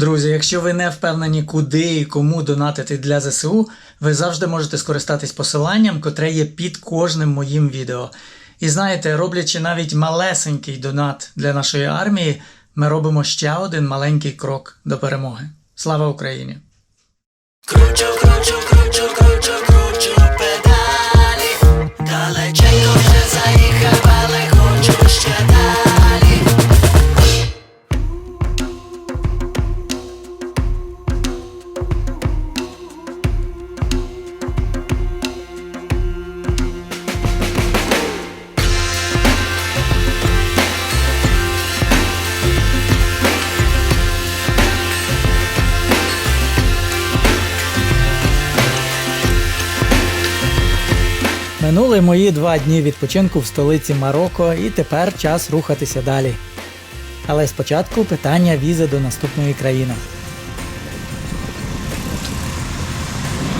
Друзі, якщо ви не впевнені, куди і кому донатити для ЗСУ, ви завжди можете скористатись посиланням, котре є під кожним моїм відео. І знаєте, роблячи навіть малесенький донат для нашої армії, ми робимо ще один маленький крок до перемоги. Слава Україні! Минули мої два дні відпочинку в столиці Марокко, і тепер час рухатися далі. Але спочатку питання візи до наступної країни.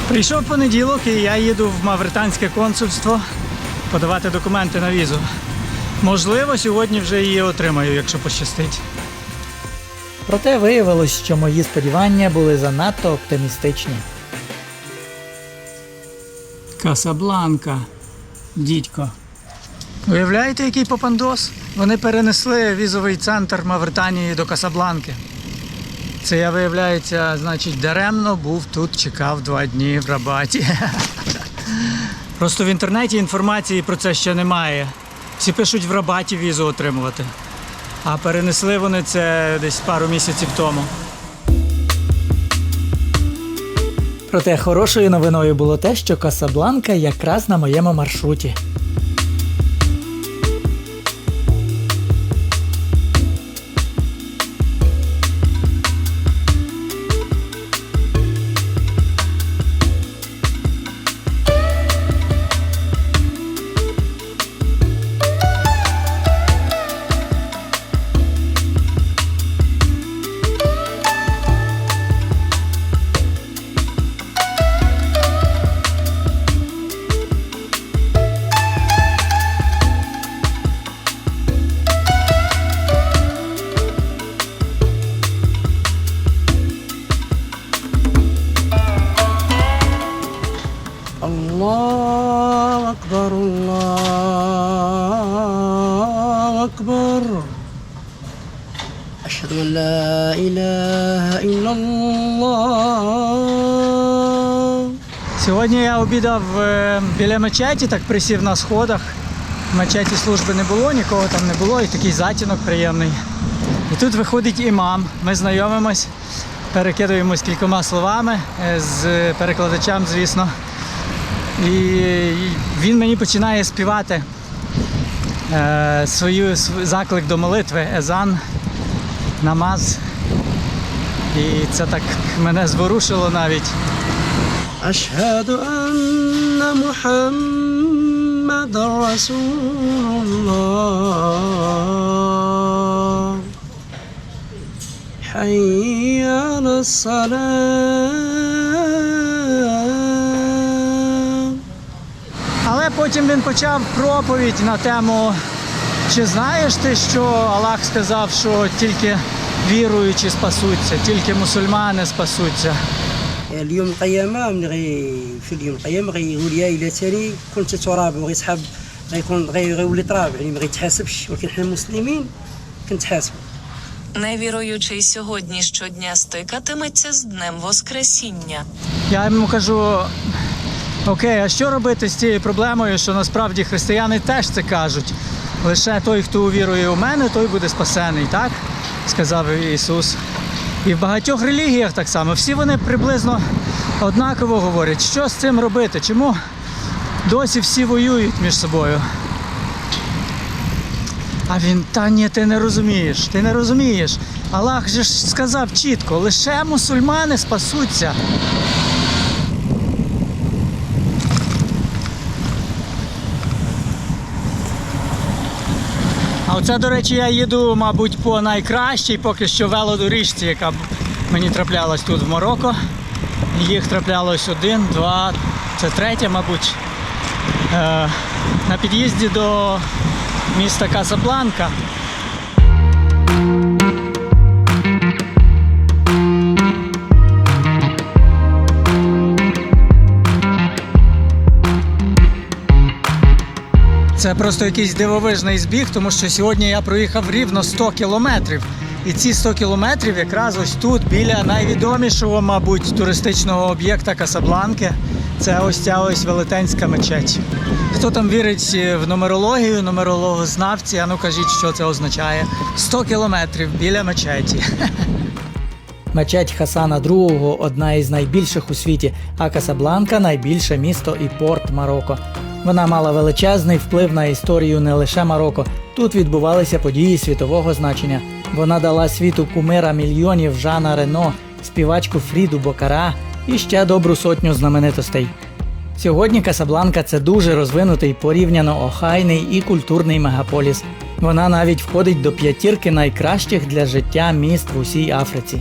Прийшов понеділок і я їду в Мавританське консульство подавати документи на візу. Можливо, сьогодні вже її отримаю, якщо пощастить. Проте виявилось, що мої сподівання були занадто оптимістичні. Касабланка, дідько. Уявляєте, який попандос? Вони перенесли візовий центр Мавританії до Касабланки. Це я, виявляється, значить, даремно був тут, чекав два дні в Рабаті. Просто в інтернеті інформації про це ще немає. Всі пишуть в Рабаті візу отримувати. А перенесли вони це десь пару місяців тому. Проте хорошою новиною було те, що Касабланка якраз на моєму маршруті. обідав е, біля мечеті, так присів на сходах. В мечеті служби не було, нікого там не було, і такий затінок приємний. І тут виходить імам. Ми знайомимось, перекидуємось кількома словами е, з перекладачем, звісно. І він мені починає співати е, свою заклик до молитви Езан, намаз. І це так мене зворушило навіть. محمد رسول الله حي على الصلاة Але потім він почав проповідь на тему, чи знаєш ти, що Аллах сказав, що тільки віруючі спасуться, тільки мусульмани спасуться. اليوم القيامة من غي في اليوم القيامة غيقول يا إلى تاني كنت تراب وغيسحب غيكون غي- غيولي تراب يعني ما غيتحاسبش ولكن حنا مسلمين كنتحاسبوا Невіруючий сьогодні щодня стикатиметься з Днем Воскресіння. Я йому кажу: окей, а що робити з цією проблемою, що насправді християни теж це кажуть. Лише той, хто увірує у мене, той буде спасений, так? сказав Ісус. І в багатьох релігіях так само. Всі вони приблизно однаково говорять, що з цим робити, чому досі всі воюють між собою. А він, та ні, ти не розумієш, ти не розумієш. Аллах же ж сказав чітко, лише мусульмани спасуться. А оце, до речі, я їду, мабуть, по найкращій поки що велодоріжці, яка мені траплялась тут в Марокко їх траплялось один, два, це третє, мабуть. Е, на під'їзді до міста Касабланка. Це просто якийсь дивовижний збіг, тому що сьогодні я проїхав рівно 100 кілометрів. І ці 100 кілометрів якраз ось тут, біля найвідомішого, мабуть, туристичного об'єкта Касабланки. Це ось ця ось велетенська мечеть. Хто там вірить в нумерологію, нумерологознавці, а ну кажіть, що це означає. 100 кілометрів біля мечеті. Мечеть Хасана II – одна із найбільших у світі, а Касабланка найбільше місто і порт Марокко. Вона мала величезний вплив на історію не лише Марокко. Тут відбувалися події світового значення. Вона дала світу кумира мільйонів Жана Рено, співачку Фріду Бокара і ще добру сотню знаменитостей. Сьогодні Касабланка це дуже розвинутий, порівняно охайний і культурний мегаполіс. Вона навіть входить до п'ятірки найкращих для життя міст в усій Африці.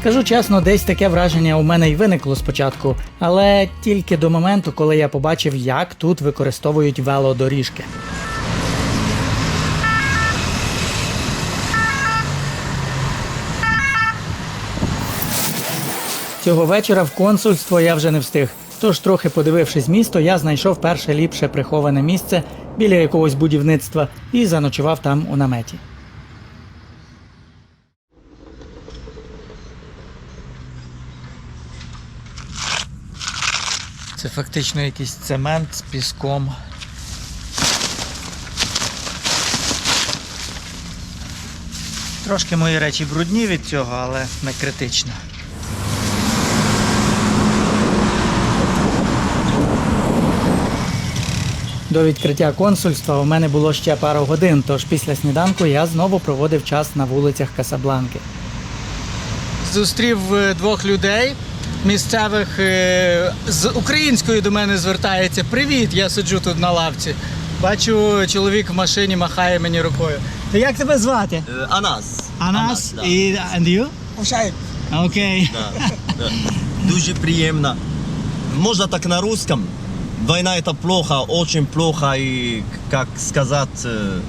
Скажу чесно, десь таке враження у мене й виникло спочатку, але тільки до моменту, коли я побачив, як тут використовують велодоріжки. Цього вечора в консульство я вже не встиг. Тож, трохи подивившись місто, я знайшов перше ліпше приховане місце біля якогось будівництва і заночував там у наметі. Фактично якийсь цемент з піском. Трошки мої речі брудні від цього, але не критично. До відкриття консульства у мене було ще пару годин, тож після сніданку я знову проводив час на вулицях Касабланки. Зустрів е, двох людей місцевих е, з українською до мене звертається. Привіт, я сиджу тут на лавці. Бачу, чоловік в машині махає мені рукою. Ти як тебе звати? Э, Анас. Анас да. і and you? Окей. Да, да. Дуже приємно. Можно так на русском. Война это плохо, очень плохо и, как сказать, э,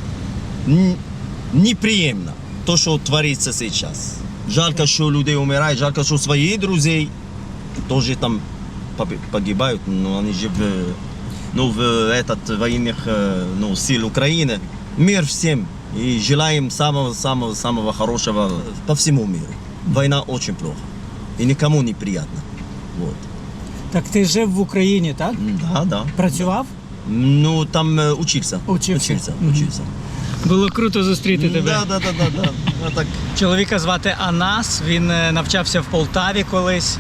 н- неприємно. То, що твориться сейчас. Жалко, що людей умирають, жалко, що свої друзі тоже там поб- погибают, но они же в, ну, в этот военных э, ну, сил Украины. Мир всем. И желаем самого-самого-самого хорошего по всему миру. Война очень плохо. И никому не приятно. Вот. Так ти жив в Україні, так? М, Да, да. Працював? Ну, там э, учился. Учился. Учился, Мгм. учился. Було круто зустріти тебе. Да, да, да, да, да. Ну, так, Чоловіка звати Анас. Він е, навчався в Полтаві колись.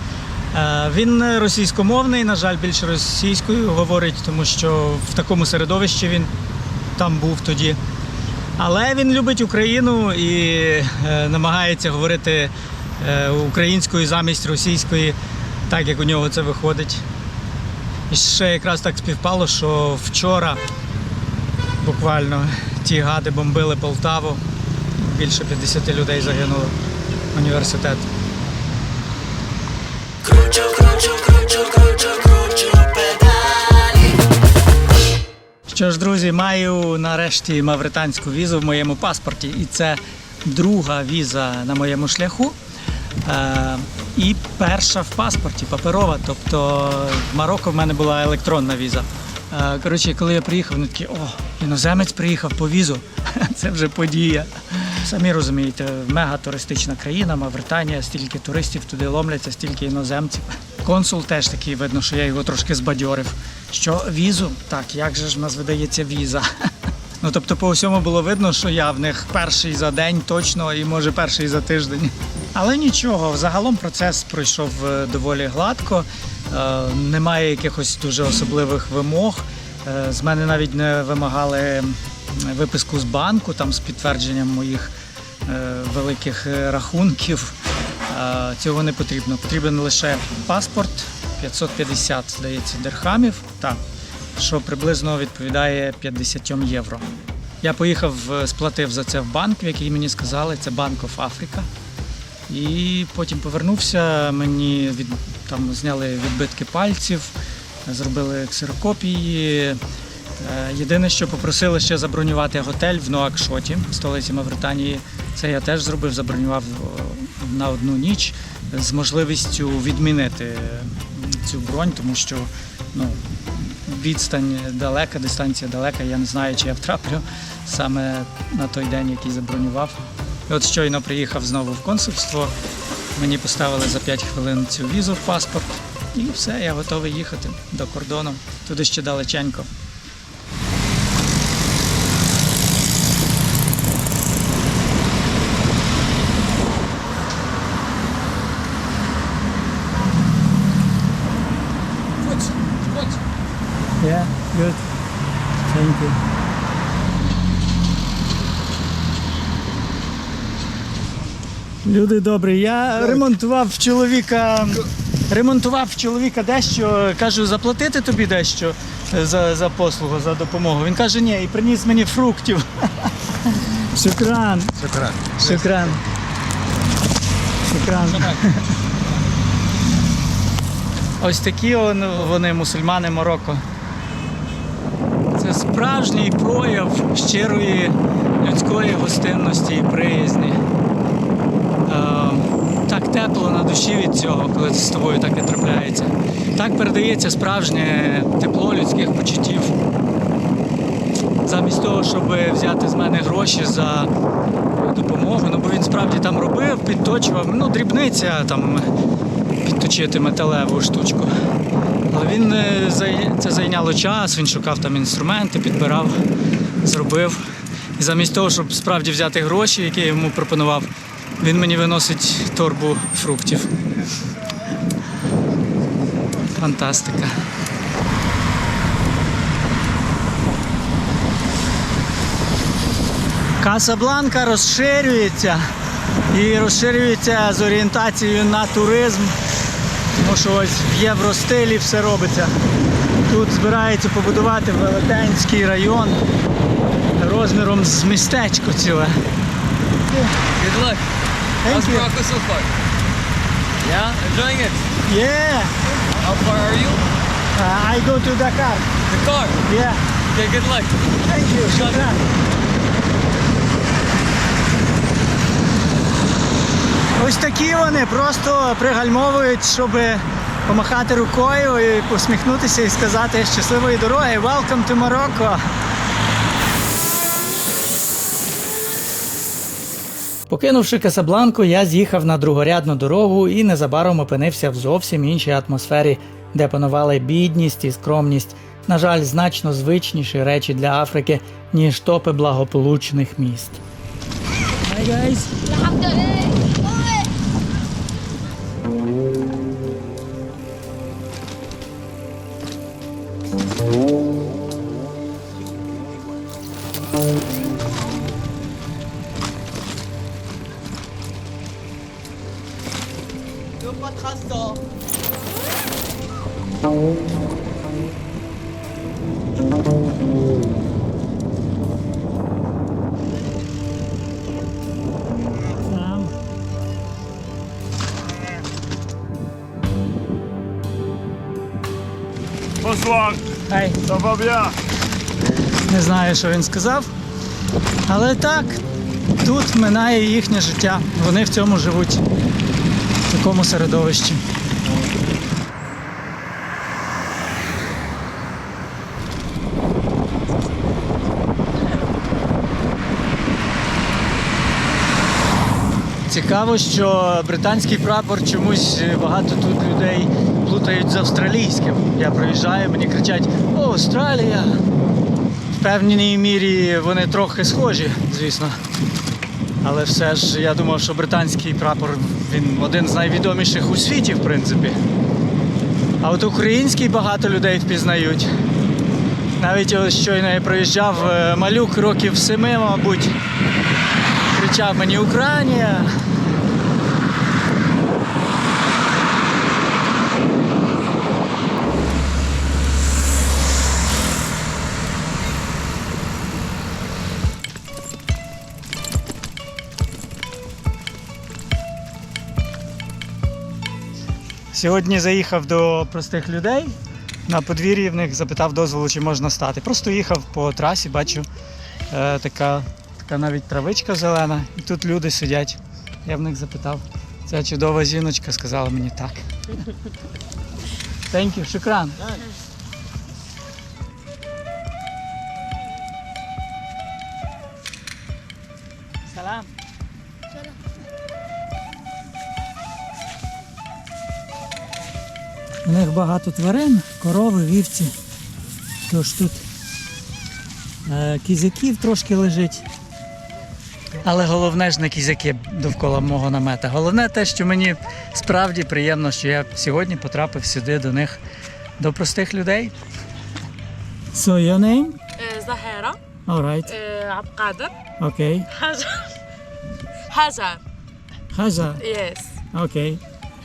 Е, Він російськомовний, на жаль, більше російською говорить, тому що в такому середовищі він там був тоді. Але він любить Україну і е, намагається говорити е, українською замість російської, так як у нього це виходить. І ще якраз так співпало, що вчора буквально ті гади бомбили Полтаву. Більше 50 людей загинуло. Університет. Що ж, друзі, маю нарешті мавританську візу в моєму паспорті. І це друга віза на моєму шляху. Е, і перша в паспорті, паперова. Тобто в Марокко в мене була електронна віза. Е, коротше, коли я приїхав, вони такі, о, іноземець приїхав по візу. Це вже подія. Самі розумієте, мега туристична країна, Мавританія, стільки туристів туди ломляться, стільки іноземців. Консул теж такий видно, що я його трошки збадьорив. Що візу? Так, як же ж в нас видається віза? Ну тобто, по всьому було видно, що я в них перший за день точно і може перший за тиждень. Але нічого, загалом процес пройшов е, доволі гладко. Е, Немає якихось дуже особливих вимог. Е, З мене навіть не вимагали виписку з банку там з підтвердженням моїх е, великих е, рахунків. Е, Цього не потрібно. Потрібен лише паспорт 550, здається, дирхамів. Так, що приблизно відповідає 50 євро. Я поїхав, е, сплатив за це в банк, в який мені сказали, це Bank of Africa. І потім повернувся, мені від, там зняли відбитки пальців, зробили ксерокопії. Е, Єдине, що попросили ще забронювати готель в Нуакшоті, столиці Мавританії. Це я теж зробив, забронював е, на одну ніч з можливістю відмінити цю бронь, тому що ну, відстань далека, дистанція далека. Я не знаю, чи я втраплю саме на той день, який забронював. І от щойно приїхав знову в консульство. Мені поставили за 5 хвилин цю візу в паспорт. І все, я готовий їхати до кордону. Туди ще далеченько. Yeah, good. Thank you. Люди добрі, я ремонтував в чоловіка. Ремонтував в чоловіка дещо, кажу, заплатити тобі дещо за, за послугу, за допомогу. Він каже, ні, і приніс мені фруктів. Шукран. Шукран. Шукран. Шукран. Ось такі вони, мусульмани Марокко. Це справжній прояв щирої людської гостинності і приязні. Е, так тепло на душі від цього, коли з тобою таке трапляється. Так передається справжнє тепло людських почуттів. Замість того, щоб взяти з мене гроші за допомогу, ну бо він справді там робив, підточував, ну дрібниця там підточити металеву штучку. Але він е, це зайняло час, він шукав там інструменти, підбирав, зробив. І замість того, щоб справді взяти гроші, які я йому пропонував, він мені виносить торбу фруктів. Фантастика. Касабланка розширюється і розширюється з орієнтацією на туризм, що ось в євростилі все робиться. Тут збираються побудувати велетенський район розміром з містечко ціле. Good luck. Thank How's you. Morocco so far? Yeah, enjoying it. Yeah, How far are you? uh, I go to Dakar. Car. Yeah, Okay, good luck. thank you. Шукран. Ось такі вони просто пригальмовують, щоб помахати рукою і посміхнутися і сказати щасливої дороги. Welcome to Morocco! Покинувши Касабланку, я з'їхав на другорядну дорогу і незабаром опинився в зовсім іншій атмосфері, де панували бідність і скромність. На жаль, значно звичніші речі для Африки, ніж топи благополучних міст. Hi guys! Ça va Не знаю, що він сказав. Але так, тут минає їхнє життя. Вони в цьому живуть, в такому середовищі. Цікаво, що британський прапор чомусь багато тут людей плутають з австралійським. Я приїжджаю, мені кричать О, Австралія! В певній мірі вони трохи схожі, звісно. Але все ж я думав, що британський прапор він один з найвідоміших у світі, в принципі. А от український багато людей впізнають. Навіть ось щойно я проїжджав е, малюк років семи, мабуть, кричав мені Україна. Сьогодні заїхав до простих людей на подвір'ї в них запитав дозволу, чи можна стати. Просто їхав по трасі, бачу е, така, така навіть травичка зелена, і тут люди сидять. Я в них запитав. Ця чудова жіночка сказала мені так. Thank you, шукран. багато тварин, корови, вівці. Тож тут е, кізяків трошки лежить. Але головне ж не кізяки довкола мого намета. Головне те, що мені справді приємно, що я сьогодні потрапив сюди до них, до простих людей. So your name? Е, Захера. All right. Е, Абкадр. Okay. Хазар. Хазар. Хазар? Yes. Okay.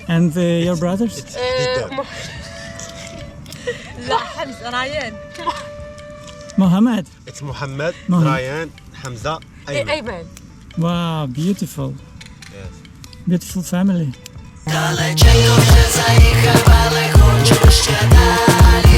And uh, your brothers? لا حمزة رايان Mohammed. It's Muhammad, Mohammed. Ryan, Hamza, Ayman. ايمن Wow, beautiful. Yes. Beautiful family. Далеченько вже заїхав, але хочу ще далі.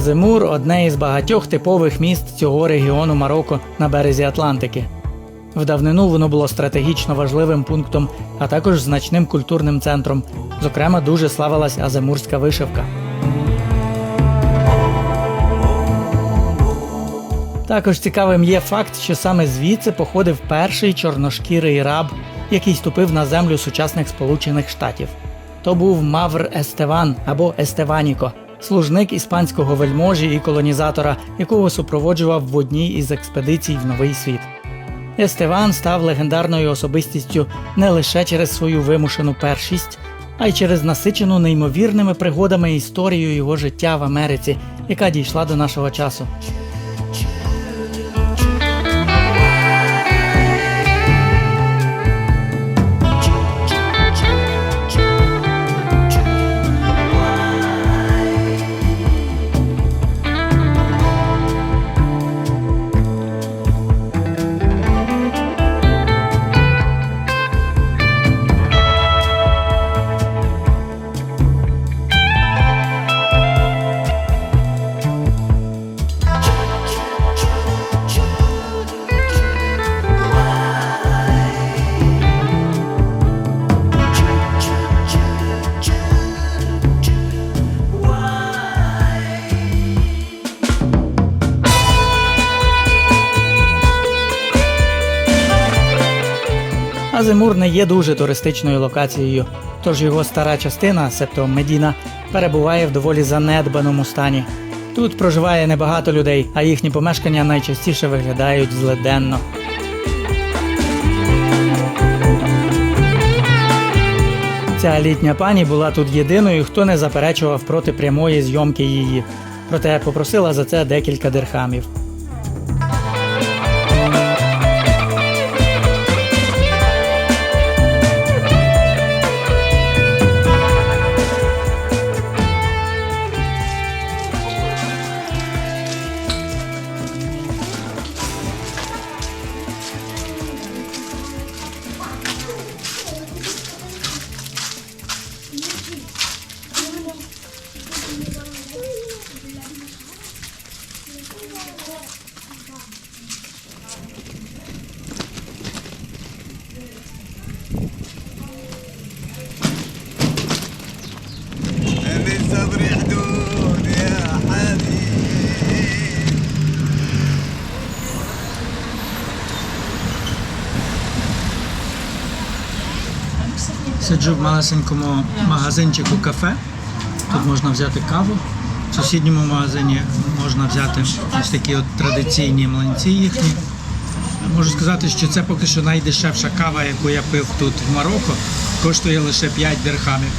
Аземур одне із багатьох типових міст цього регіону Марокко на березі Атлантики. В давнину воно було стратегічно важливим пунктом, а також значним культурним центром. Зокрема, дуже славилась аземурська вишивка. Також цікавим є факт, що саме звідси походив перший чорношкірий раб, який ступив на землю сучасних Сполучених Штатів. То був Мавр Естеван або Естеваніко, служник іспанського вельможі і колонізатора, якого супроводжував в одній із експедицій в Новий світ. Естеван став легендарною особистістю не лише через свою вимушену першість, а й через насичену неймовірними пригодами історію його життя в Америці, яка дійшла до нашого часу. Азимур не є дуже туристичною локацією, тож його стара частина, себто Медіна, перебуває в доволі занедбаному стані. Тут проживає небагато людей, а їхні помешкання найчастіше виглядають злиденно. Ця літня пані була тут єдиною, хто не заперечував проти прямої зйомки її, проте попросила за це декілька дирхамів. Сиджу в малесенькому магазинчику кафе. Тут можна взяти каву. В сусідньому магазині можна взяти ось такі от традиційні млинці їхні. Можу сказати, що це поки що найдешевша кава, яку я пив тут в Марокко, коштує лише 5 дирхамів.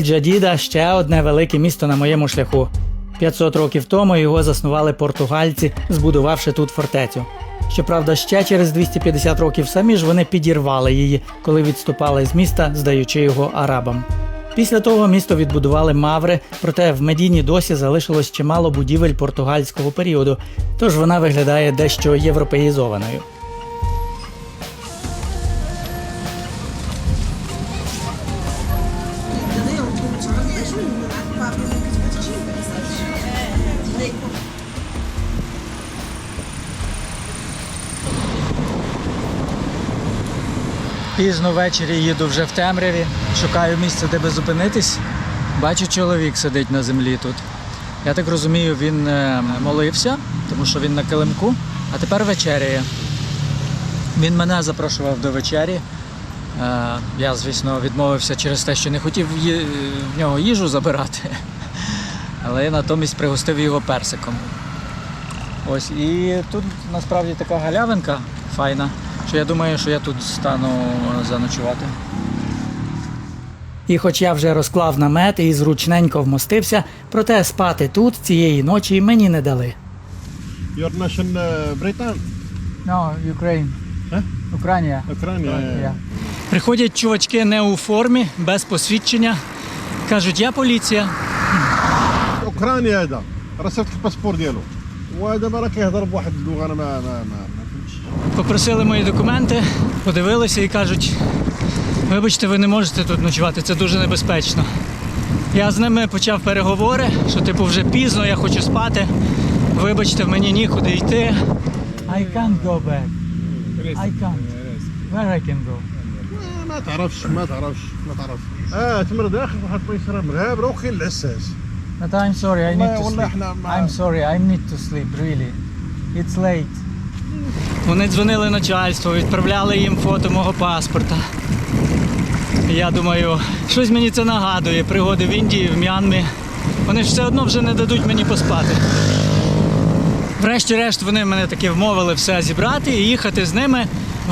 Ель-Джадіда ще одне велике місто на моєму шляху. 500 років тому його заснували португальці, збудувавши тут фортецю. Щоправда, ще через 250 років самі ж вони підірвали її, коли відступали з міста, здаючи його арабам. Після того місто відбудували маври, проте в Медіні досі залишилось чимало будівель португальського періоду, тож вона виглядає дещо європеїзованою. Пізно ввечері їду вже в темряві, шукаю місце, де би зупинитись. Бачу, чоловік сидить на землі тут. Я так розумію, він е, молився, тому що він на килимку, а тепер вечеряє. Він мене запрошував до вечері. Е, Я, звісно, відмовився через те, що не хотів в нього їжу забирати. Але я натомість пригостив його персиком. Ось і тут насправді така галявинка файна, що я думаю, що я тут стану заночувати. І хоч я вже розклав намет і зручненько вмостився, проте спати тут цієї ночі мені не дали. Your nation uh, Britain? No, Ukraine. Е? Україна. Україна. Приходять чувачки не у формі, без посвідчення. Кажуть, я поліція. اوكرانيا هذا راه صيفط الباسبور ديالو ودابا راه كيهضر بواحد اللغه انا ما ما ما, ما فهمتش Попросили мої документи, подивилися і кажуть: вибачте, ви не можете тут ночувати, це дуже небезпечно. Я з ними почав переговори, що типу вже пізно, я хочу спати. Вибачте, мені нікуди йти. I can't go back. I can't. Where I can go? ما تعرفش ما تعرفش ما تعرفش اه تمر داخل واحد البيصره مغابره وكاين العساس But I'm sorry, I need والله- to والله sleep. إحنا مع- I'm sorry, I need to sleep, really. It's late. Вони дзвонили начальству, відправляли їм фото мого паспорта. Я думаю, щось мені це нагадує. Пригоди в Індії, в М'янмі. Вони ж все одно вже не дадуть мені поспати. Врешті-решт вони мене таки вмовили все зібрати і їхати з ними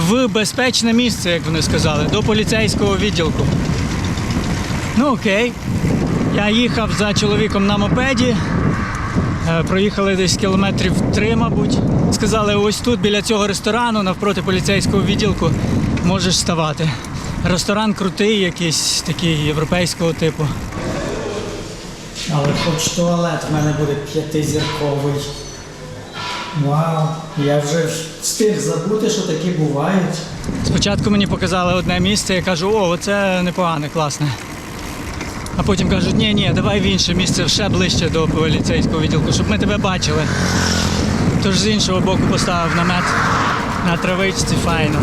в безпечне місце, як вони сказали, до поліцейського відділку. Ну окей. Я їхав за чоловіком на мопеді. Е, Проїхали десь кілометрів три, мабуть. Сказали, ось тут біля цього ресторану, навпроти поліцейського відділку, можеш ставати. Ресторан крутий, якийсь такий європейського типу. Але хоч туалет в мене буде п'ятизірковий. Вау, я вже встиг забути, що такі бувають. Спочатку мені показали одне місце, я кажу, о, це непогане, класне. А потім кажуть, ні, ні, давай в інше місце ще ближче до поліцейського відділку, щоб ми тебе бачили. Тож з іншого боку поставив намет на травичці файно.